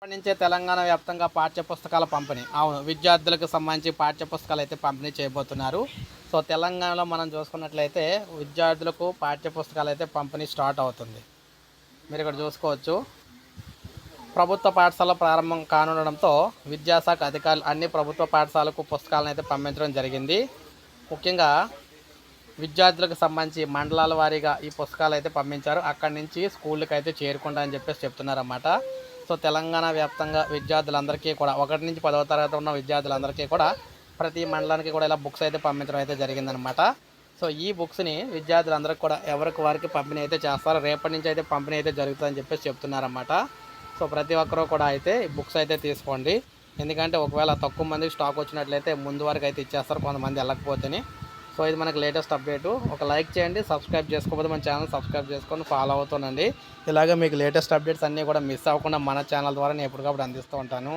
ఇప్పటి నుంచే తెలంగాణ వ్యాప్తంగా పాఠ్య పుస్తకాల పంపిణీ. అవును విద్యార్థులకు సంబంధించి పాఠ్య పుస్తకాలు అయితే పంపిణీ చేయబోతున్నారు. సో తెలంగాణలో మనం చూసుకున్నట్లయితే విద్యార్థులకు పాఠ్య పుస్తకాలు అయితే పంపిణీ స్టార్ట్ అవుతుంది. మీరు ఇక్కడ చూసుకోవచ్చు. ప్రభుత్వ పాఠశాల ప్రారంభం కానుండడంతో విద్యాశాఖ అధికారులు అన్ని ప్రభుత్వ పాఠశాలకు పుస్తకాలను అయితే పంపించడం జరిగింది. ముఖ్యంగా విద్యార్థులకు సంబంధించి మండలాల వారీగా ఈ పుస్తకాలు అయితే పంపించారు. అక్కడి నుంచి స్కూళ్ళకి అయితే చేరుకుంటా అని చెప్పేసి చెప్తున్నారన్నమాట. సో తెలంగాణ వ్యాప్తంగా విద్యార్థులందరికీ కూడా ఒకటి నుంచి పదవ తరగతి ఉన్న విద్యార్థులందరికీ కూడా ప్రతి మండలానికి కూడా ఇలా బుక్స్ అయితే పంపించడం అయితే జరిగిందనమాట సో ఈ బుక్స్ని విద్యార్థులందరికీ కూడా ఎవరికి వారికి పంపిణీ అయితే చేస్తారు రేపటి నుంచి అయితే పంపిణీ అయితే జరుగుతుందని చెప్పేసి చెప్తున్నారన్నమాట. సో ప్రతి ఒక్కరూ కూడా అయితే ఈ బుక్స్ అయితే తీసుకోండి. ఎందుకంటే ఒకవేళ తక్కువ మందికి స్టాక్ వచ్చినట్లయితే ముందు వరకు అయితే ఇచ్చేస్తారు కొంతమంది వెళ్ళకపోతేనే. సో ఇది మనకి లేటెస్ట్ అప్డేట్. ఒక లైక్ చేయండి సబ్స్క్రైబ్ చేసుకోకపోతే మన ఛానల్ సబ్స్క్రైబ్ చేసుకొని ఫాలో అవుతుండండి ఇలాగే మీకు లేటెస్ట్ అప్డేట్స్ అన్నీ కూడా మిస్ అవ్వకుండా మన ఛానల్ ద్వారా నేను ఎప్పటికప్పుడు అందిస్తూ ఉంటాను.